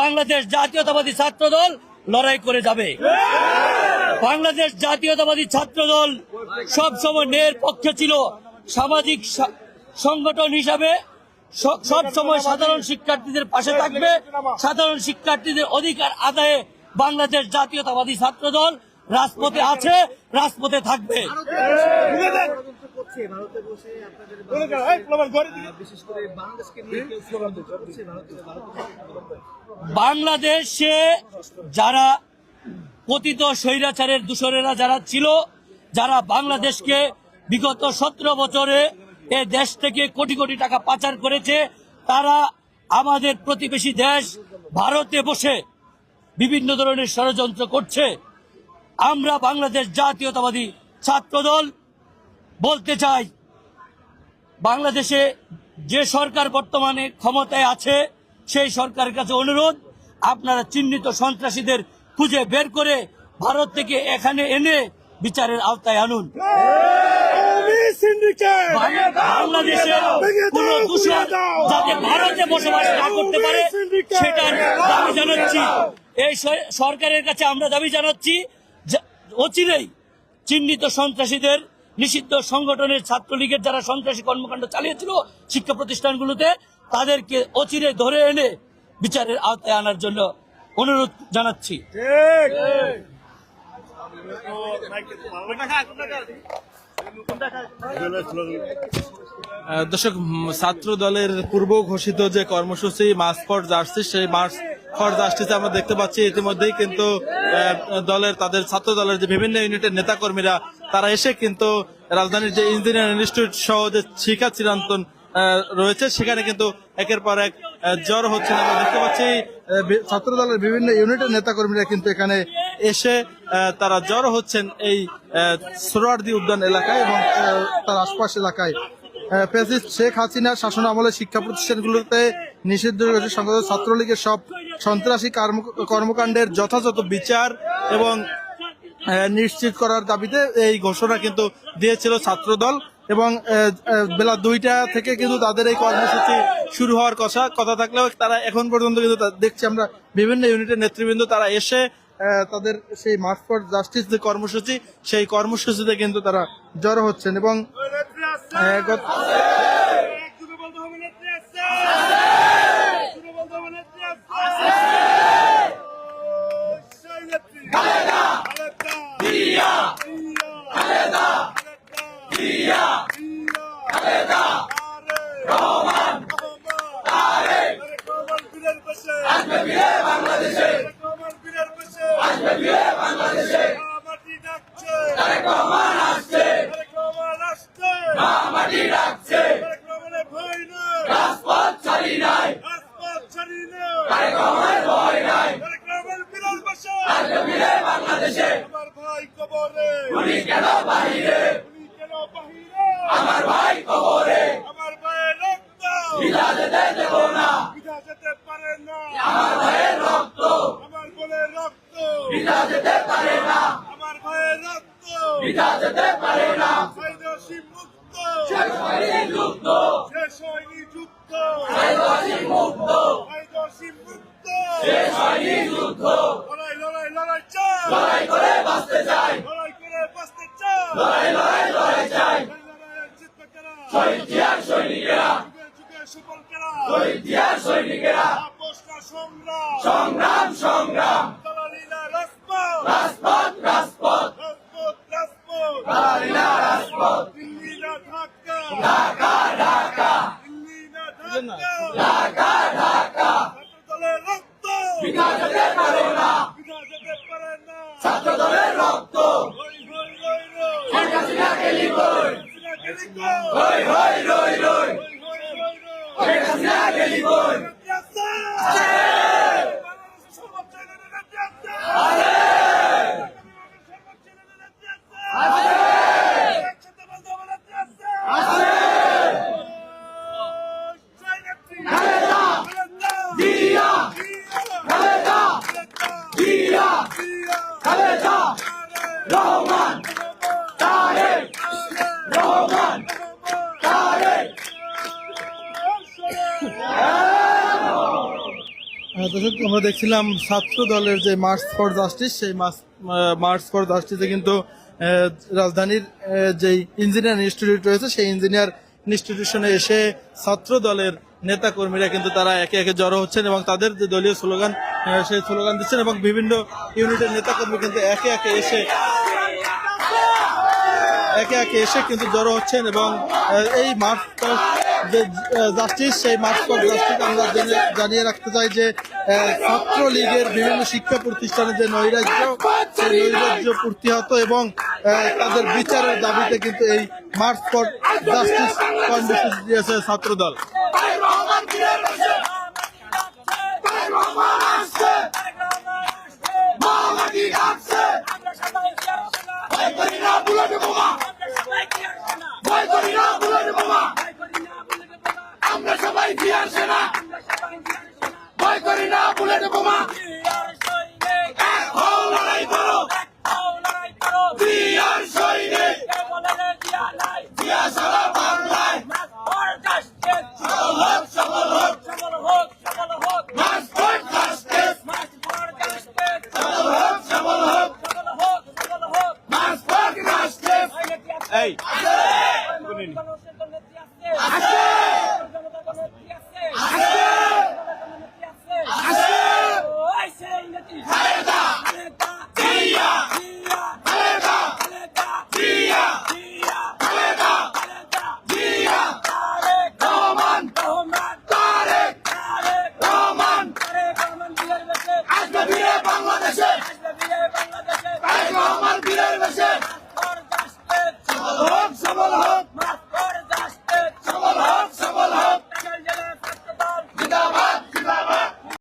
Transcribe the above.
বাংলাদেশ জাতীয়তাবাদী ছাত্র দল লড়াই করে যাবে। বাংলাদেশ জাতীয়তাবাদী ছাত্র দল সব সময় ন্যায়ের পক্ষে ছিল। সামাজিক সংগঠন হিসাবে সব সময় সাধারণ শিক্ষার্থীদের পাশে থাকবে। সাধারণ শিক্ষার্থীদের অধিকার আদায়ে বাংলাদেশ জাতীয়তাবাদী ছাত্র দল রাজপথে আছে, রাজপথে থাকবে। করছে ভারতে বসে আপনাদের বিশেষ করে বাংলাদেশকে নিয়ে কেউ ষড়যন্ত্র করছে ভারতে ভারতে বাংলাদেশে যারা কথিত স্বৈরাচারের দূষরেরা যারা ছিল যারা বাংলাদেশকে বিগত সতেরো বছরে এ দেশ থেকে কোটি কোটি টাকা পাচার করেছে তারা আমাদের প্রতিবেশী দেশ ভারতে বসে বিভিন্ন ধরনের ষড়যন্ত্র করছে। আমরা বাংলাদেশ জাতীয়তাবাদী ছাত্রদল বলতে চাই বাংলাদেশে যে সরকার বর্তমানে ক্ষমতায় আছে সেই সরকারের কাছে অনুরোধ আপনারা চিহ্নিত সন্ত্রাসীদের খুঁজে বের করে ভারত থেকে এখানে এনে বিচারের আওতায় আনুন। বাংলাদেশের কোন দূষণ যাতে ভারতে বসবাস না করতে পারে সেটার দাবি জানাচ্ছি। এই সরকারের কাছে আমরা দাবি জানাচ্ছি অচিরেই চিহ্নিত সন্ত্রাসীদের নিষিদ্ধ সংগঠনের ছাত্রলীগের যারা সন্ত্রাসী কর্মকাণ্ড চালিয়েছিল শিক্ষা প্রতিষ্ঠানগুলোতে তাদেরকে অচিরে ধরে এনে বিচারের আওতায় আনার জন্য অনুরোধ জানাচ্ছি। আহ, দর্শক ছাত্র দলের পূর্ব ঘোষিত যে কর্মসূচি মার্চ ফর জাস্টিস সেই মার্চ ফর জাস্টিসে আমরা দেখতে পাচ্ছি ইতিমধ্যেই কিন্তু দলের, তাদের ছাত্র দলের যে বিভিন্ন ইউনিটের নেতাকর্মীরা, তারা এসে কিন্তু রাজধানীর যে ইঞ্জিনিয়ারিং ইনস্টিটিউট সহ যে শিক্ষা চিরন্তন রয়েছে, সেখানে কিন্তু একের পর এক জ্বর হচ্ছে আমরা দেখতে পাচ্ছি ছাত্র দলের বিভিন্ন ইউনিটের নেতাকর্মীরা কিন্তু এখানে এসে তারা জড়ো হচ্ছেন এই সোহরাওয়ার্দী উদ্যান এলাকায় এবং তার আশপাশ এলাকায়। প্রেসিডেন্ট শেখ হাসিনার শাসন আমলে শিক্ষা প্রতিষ্ঠানগুলোতে নিষিদ্ধ রয়েছে সংসদ ছাত্রলীগের সব সন্ত্রাসী কর্ম- কর্মকাণ্ডের যথাযথ বিচার এবং নিশ্চিত করার দাবিতে এই ঘোষণা কিন্তু দিয়েছিল ছাত্রদল এবং বেলা দুইটা থেকে কিন্তু তাদের এই কর্মসূচি শুরু হওয়ার কথা কথা থাকলেও তারা এখন পর্যন্ত কিন্তু দেখছি আমরা বিভিন্ন ইউনিটের নেতৃবৃন্দ তারা এসে তাদের সেই মার্চ ফর জাস্টিস যে কর্মসূচি, সেই কর্মসূচিতে কিন্তু তারা জড়ো হচ্ছেন এবং আহ, গত- বাংলাদেশে আমার ভাই কবরে উনি কেন বাহিরে উনি কেন বাহিরে আমার ভাই কবরে আমার ভাইয়ের রক্ত বিধা যেতে দেব না বিধা যেতে পারে না আমার ভাইয়ের রক্ত আমার বোনের বিধা যেতে পারে না। আমার ভাইয়ের রক্ত। বিধা যেতে পারে না। সাইদসি মুক্ত। শেষ হয়নি যুদ্ধ সাইদসি মুক্ত। সাইদসি মুক্ত। হয়নি যুদ্ধ লড়াই লড়াই লড়াই চাই। লড়াই করে বাঁচতে চাই। লড়াই করে বাঁচতে চাই। লড়াই লড়াই লড়াই চাই। শহীদ জিয়ার সৈনিকেরা। শহীদ জিয়ার সৈনিকেরা। সংগ্রাম। সংগ্রাম সংগ্রাম দালালিলা রাজপথ রাজপথ রাজপথ রাজপথ রাজপথ দালালিলা রাজপথ দিল্লি না ঢাকা ঢাকা। ঢাকা দিল্লি না ঢাকা। ঢাকা। ঢাকা ছাত্রদলের রক্ত বিনা যেতে পারে না বিনা যেতে পারে না ছাত্রদলের রক্ত রই রই রই রই শেখ হাসিনা গেলি কই রই রই রই রই শেখ হাসিনা গেলি কই আছে সর্বোচ্চ চ্যানেলের আছে আছে আছে একসাথে বলতে বলে আছে আছে খালেদা দিয়া খালেদা দিয়া খালেদা রহমান, তারেক আমরা দেখছিলাম ছাত্র দলের যে মার্চ ফর জাস্টিস সেই মার্চ ফর জাস্টিসে কিন্তু রাজধানীর যেই ইঞ্জিনিয়ার ইনস্টিটিউট রয়েছে, সেই ইঞ্জিনিয়ার ইনস্টিটিউশনে এসে ছাত্র দলের নেতা কর্মীরা কিন্তু তারা একে একে জড়ো হচ্ছেন এবং তাদের যে দলীয় স্লোগান সেই স্লোগান দিচ্ছেন এবং বিভিন্ন ইউনিটের নেতা কর্মী কিন্তু একে একে এসে একে একে এসে কিন্তু জড়ো হচ্ছেন এবং এই মার্চ যে জাস্টিস সেই মার্চ ফর জাস্টিস আমরা জানিয়ে রাখতে চাই যে আহ, ছাত্র লীগের বিভিন্ন শিক্ষা প্রতিষ্ঠানে যে নৈরাজ্য সেই নৈরাজ্য প্রতিহত এবং তাদের বিচারের দাবিতে কিন্তু এই মার্চ ফর জাস্টিস কর্মসূচি দিয়েছে ছাত্র হুঁশিয়ার সেনা ভয় করি না বুলেট বোমা। লড়াই করো। জিয়ার সৈনিক। জিয়া সারা বাংলায়। হোক সফল হোক। Hey! Hey! Hey!